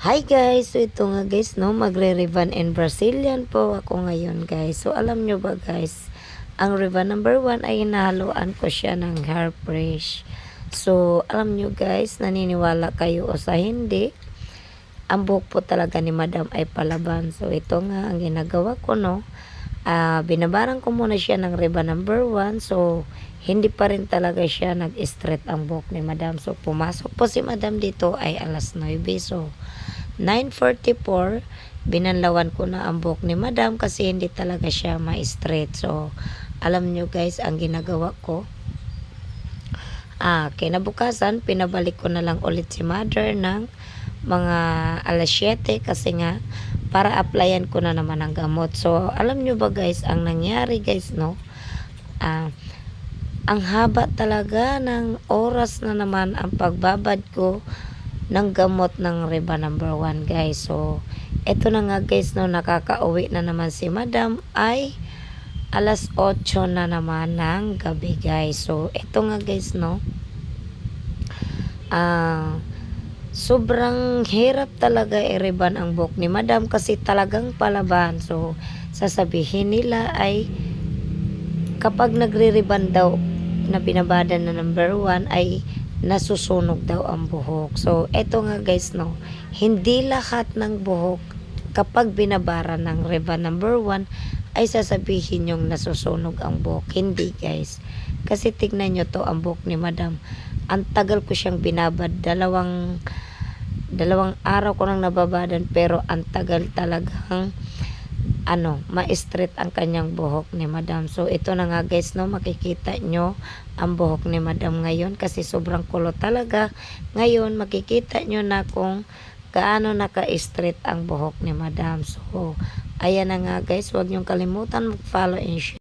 Hi guys! So ito nga guys, no, magre-Revan and Brazilian po ako ngayon guys. So alam nyo ba guys, ang Revan number 1 ay nahaluan ko siya ng hair brush. So alam nyo guys, naniniwala kayo o sa hindi, ang buhok po talaga ni madam ay palaban. So ito nga ang ginagawa ko no, Ah, binabaran ko muna siya ng Revan number 1. So hindi pa rin talaga siya nag-straight ang buhok ni madam. So pumasok po si madam dito ay alas 9. So 9.44, binanlawan ko na ang buhok ni madam kasi hindi talaga siya ma-straight. So, alam nyo guys, ang ginagawa ko, ah, kinabukasan, pinabalik ko na lang ulit si mother ng mga alas 7 kasi nga, para applyan ko na naman ang gamot. So, alam nyo ba guys, ang nangyari guys, no, ah, ang haba talaga ng oras na naman ang pagbabad ko ng gamot ng Reba number 1 guys. So, eto na nga guys no, nakakauwi na naman si madam ay alas 8 na naman ng gabi guys. So, eto nga guys no, ah, sobrang hirap talaga i-reban ang buhok ni madam kasi talagang palaban. So, sasabihin nila ay kapag nagre-reban daw na binabadan na number 1 ay nasusunog daw ang buhok. So, eto nga guys, no, hindi lahat ng buhok kapag binabara ng Reva number 1 ay sasabihin yung nasusunog ang buhok. Hindi guys. Kasi tignan nyo to ang buhok ni madam. Ang tagal ko siyang binabad. Dalawang dalawang araw ko nang nababadan pero ang tagal talagang ano, ma-straight ang kanyang buhok ni madam. So, ito na nga guys, no, makikita nyo ang buhok ni madam ngayon kasi sobrang kulo talaga. Ngayon, makikita nyo na kung gaano naka-straight ang buhok ni madam. So, ayan na nga guys, huwag nyong kalimutan mag-follow and share.